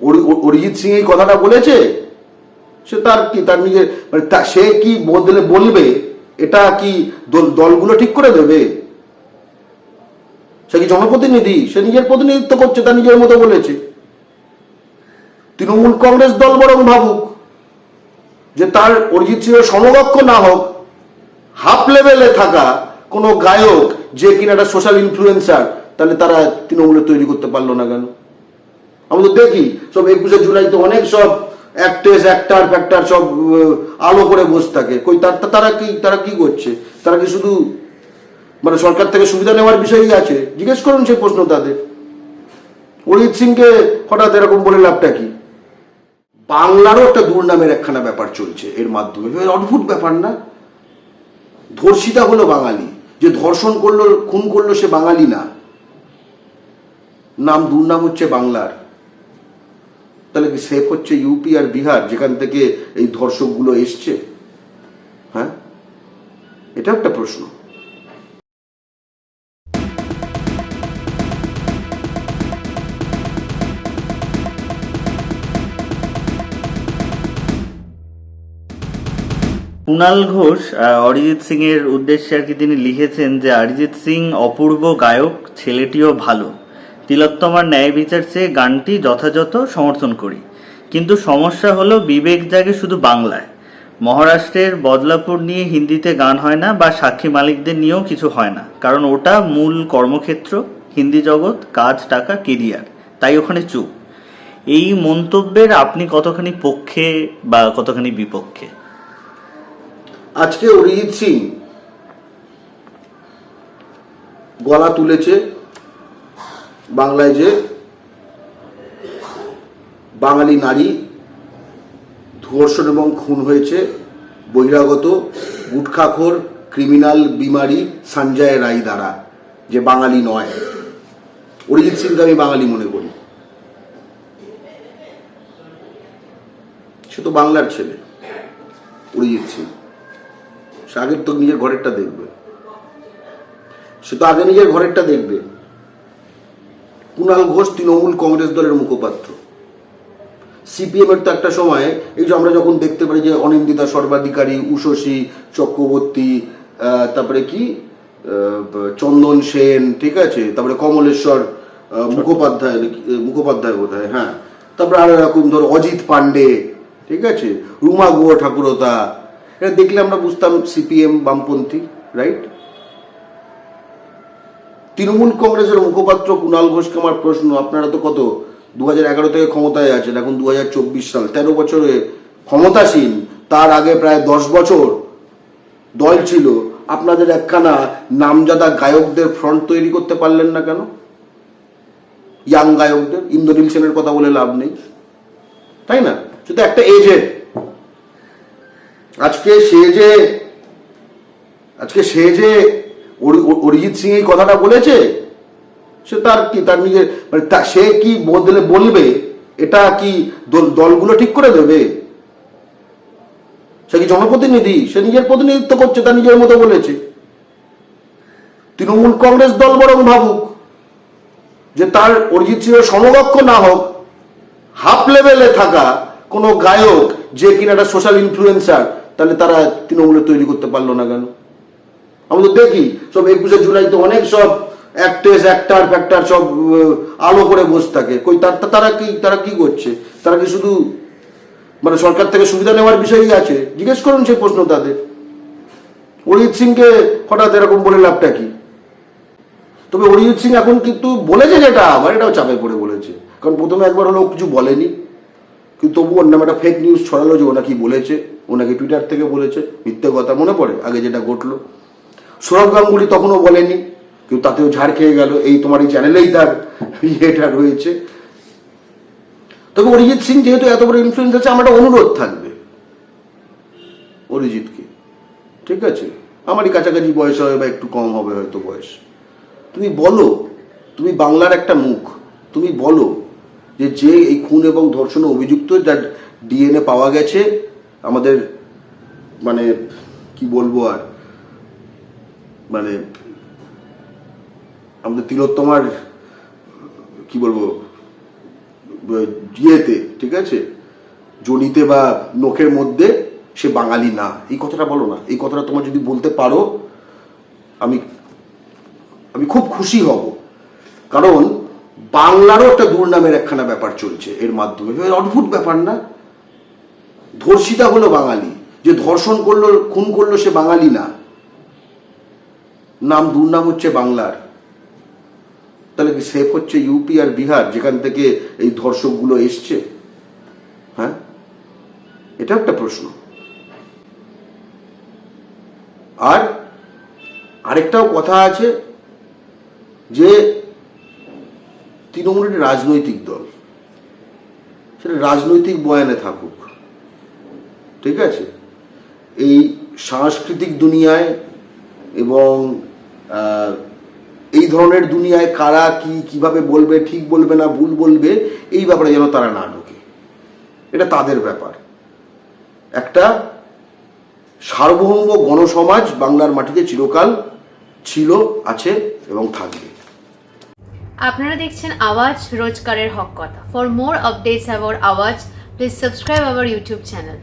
অরি- অরিজিৎ সিং এই কথাটা বলেছে? সে তার কি তার নিজের মানে সে কি বদলে বলবে? এটা কি দলগুলো ঠিক করে দেবে? সে কি জনপ্রতিনিধি? সে নিজের প্রতিনিধিত্ব করছে তার নিজের মতো বলেছে। তৃণমূল কংগ্রেস দল বরং ভাবুক যে তার অরিজিৎ সিংয়ের সমকক্ষ না হোক, হাফ লেভেলে থাকা কোনো গায়ক যে কিনা একটা সোশ্যাল ইনফ্লুয়েন্সার, তাহলে তারা তৃণমূলে তৈরি করতে পারল না কেন? আমরা তো দেখি, সব একুশে জুলাই তো অনেক সব অ্যাক্ট্রেস অ্যাক্টার ফ্যাক্টার সব আলো করে বসে থাকে। কই, তার কি, তারা কি করছে? তারা কি শুধু মানে সরকার থেকে সুবিধা নেওয়ার বিষয়ই আছে? জিজ্ঞেস করুন সেই প্রশ্ন তাদের। অরিজিৎ সিংকে হঠাৎ এরকম বলে লাভটা কি? বাংলারও একটা দুর্নামের একখানা ব্যাপার চলছে এর মাধ্যমে। অদ্ভুত ব্যাপার না? ধর্ষিতা হলো বাঙালি। যে ধর্ষণ করল, খুন করল সে বাঙালি না। নাম, দুর্নাম হচ্ছে বাংলার। তাহলে কি সেফ হচ্ছে ইউপি আর বিহার, যেখান থেকে এই ধর্ষকগুলো এসছে? হ্যাঁ? এটা একটা প্রশ্ন। কুণাল ঘোষ অরিজিৎ সিং এর উদ্দেশ্যে আর কি তিনি লিখেছেন যে, অরিজিৎ সিং অপূর্ব গায়ক, ছেলেটিও ভালো। তিলোত্তমার ন্যায় বিচার চেয়ে গানটি যথাযথ সমর্থন করি। কিন্তু সমস্যা হলো বিবেক জাগে শুধু বাংলায়। মহারাষ্ট্রের বদলাপুর নিয়ে হিন্দিতে গান হয় না বা সাক্ষী মালিকদের নিয়েও কিছু হয় না। কারণ ওটা মূল কর্মক্ষেত্র, হিন্দি জগৎ, কাজ, টাকা, কেরিয়ার। তাই ওখানে চুপ। এই মন্তব্যের আপনি কতখানি পক্ষে বা কতখানি বিপক্ষে? আজকে অরিজিৎ সিং গলা তুলেছে বাংলায় যে বাঙালি নারী ধর্ষণ এবং খুন হয়েছে, বহিরাগত, গুটখাখোর, ক্রিমিনাল, বিমারি, সঞ্জয় রায় দ্বারা, যে বাঙালি নয়। অরিজিৎ সিংকে আমি বাঙালি মনে করি। সে তো বাংলার ছেলে, অরিজিৎ সিং। সে আগে তো নিজের ঘরেরটা দেখবে। সে তো আগে নিজের ঘরেরটা দেখবে। কুণাল ঘোষ তৃণমূল কংগ্রেস দলের মুখপাত্র। সিপিএম এর তো একটা সময়, এই যে আমরা যখন দেখতে পারি যে অনিন্দিতা সর্বাধিকারী উষসী চক্রবর্তী তারপরে কি? চন্দন সেন, ঠিক আছে? তারপরে কমলেশ্বর মুখোপাধ্যায় মুখোপাধ্যায় বোধ হয়। তারপরে আরও এরকম ধর অজিত পান্ডে ঠিক আছে? রুমা গুহ ঠাকুরতা। এটা দেখলে আমরা বুঝতাম সিপিএম বামপন্থী রাইট তৃণমূল কংগ্রেসের মুখপাত্র কুণাল ঘোষকে আমার প্রশ্ন, আপনারা তো কত দু এগারো থেকে ক্ষমতায় আছেন, এখন দুহাজার চব্বিশ সাল, তেরো বছরে ক্ষমতাসীন, তার আগে প্রায় দশ বছর দল ছিল, আপনাদের একখানা নামজাদা গায়কদের ফ্রন্ট তৈরি করতে পারলেন না কেন? ইয়াং গায়কদের, ইন্দ্রনীল সেনের কথা বলে লাভ নেই। তাই না? শুধু একটা এজেড আজকে সে যে, আজকে সে যে অরিজিৎ সিং এই কথাটা বলেছে? সে তার কি তার নিজের মানে সে কি বদলে বলবে? এটা কি দলগুলো ঠিক করে দেবে? সে কি জনপ্রতিনিধি? সে নিজের প্রতিনিধিত্ব করছে তার নিজের মতো বলেছে। তৃণমূল কংগ্রেস দল বরং ভাবুক যে তার অরিজিৎ সিংয়ের সমকক্ষ না হোক, হাফ লেভেলে থাকা কোনো গায়ক যে কিনা একটা সোশ্যাল ইনফ্লুয়েন্সার, তাহলে তারা তৃণমূলে তৈরি করতে পারল না কেন? আমরা তো দেখি, সব একুশে জুলাইতে অনেক সব অ্যাক্ট্রেস অ্যাক্টার ফ্যাক্টার সব আলো করে বসে থাকে। কই তার কি, তারা কি করছে? তারা কি শুধু মানে সরকার থেকে সুবিধা নেওয়ার বিষয়ই আছে? জিজ্ঞেস করুন সেই প্রশ্ন তাদের। অরিজিৎ সিংকে হঠাৎ এরকম বলে লাভটা কি? তবে অরিজিৎ সিং এখন কিন্তু বলেছে যেটা আবার এটাও চাপে পড়ে বলেছে। কারণ প্রথমে একবার হলো কিছু বলেনি। কিন্তু তবু ওর একটা ফেক নিউজ ছড়ালো যে ও নাকি বলেছে ওনাকে টুইটার থেকে বলেছে, মিথ্যে কথা মনে পড়ে? আগে যেটা ঘটলো। সৌরভ গাঙ্গুলি তখনও বলেনি কেউ তাতেও ঝাড় খেয়ে গেল, এই তোমার এই চ্যানেলেই তার ইয়েটা রয়েছে। তবে অরিজিৎ সিং যেহেতু এত বড় ইনফ্লুয়েন্স আছে, আমার একটা অনুরোধ থাকবে অরিজিৎকে। ঠিক আছে? আমারই কাছাকাছি বয়স হবে বা একটু কম হবে হয়তো বয়স। তুমি বলো, তুমি বাংলার একটা মুখ, তুমি বলো যে যে এই খুন এবং ধর্ষণে অভিযুক্ত যার ডিএনএ পাওয়া গেছে, আমাদের মানে কি বলব আর? মানে আমাদের তিলোত্তমার, কি বলব ইয়েতে, ঠিক আছে? জড়িতে বা নখের মধ্যে সে বাঙালি না। এই কথাটা বলো না। এই কথাটা তোমার যদি বলতে পারো, আমি আমি খুব খুশি হব। কারণ, বাংলারও একটা দুর্নামের একখানা ব্যাপার চলছে এর মাধ্যমে। অদ্ভুত ব্যাপার না? ধর্ষিতা হলো বাঙালি। যে ধর্ষণ করল, খুন করল সে বাঙালি না। নাম দুর্নাম হচ্ছে বাংলার। তাহলে কি সেফ হচ্ছে ইউপি আর বিহার, যেখান থেকে এই ধর্ষকগুলো এসছে? হ্যাঁ? এটা একটা প্রশ্ন। আর আরেকটাও কথা আছে যে তৃণমূল রাজনৈতিক দল, সেটা রাজনৈতিক বয়ানে থাকুক। ঠিক আছে? এই সাংস্কৃতিক দুনিয়ায় এবং এই ধরনের দুনিয়ায় কারা কি, কীভাবে বলবে, ঠিক বলবে না, ভুল বলবে, এই ব্যাপারে যেন তারা না ঢোকে। এটা তাদের ব্যাপার। একটা সার্বভৌম গণসমাজ বাংলার মাটিতে চিরকাল ছিল, আছে এবং থাকবে। আপনারা দেখছেন আওয়াজ রোজকারের হক কথা। For more updates about Awaaz please subscribe our YouTube channel